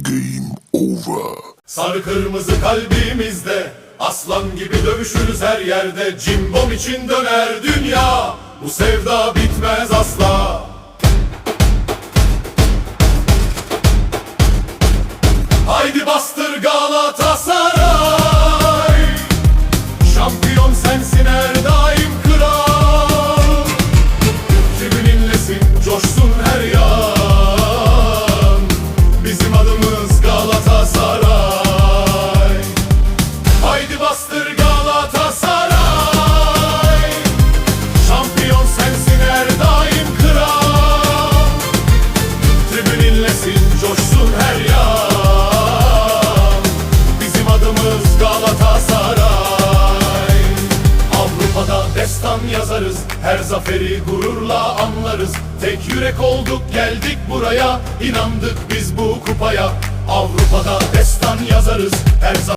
Game over. Sarı kırmızı kalbimizde Aslan gibi dövüşürüz her yerde. Cimbom için döner dünya Bu sevda bitmez asla. Haydi bastır Galatasaray. Şampiyon sensin her daim kral. Tribün inlesin, coşsun her yan Bizim adımız Galatasaray. Haydi bastır destan yazarız. Her zaferi gururla anlarız. Tek yürek olduk geldik buraya. İnandık biz bu kupaya. Avrupa'da destan yazarız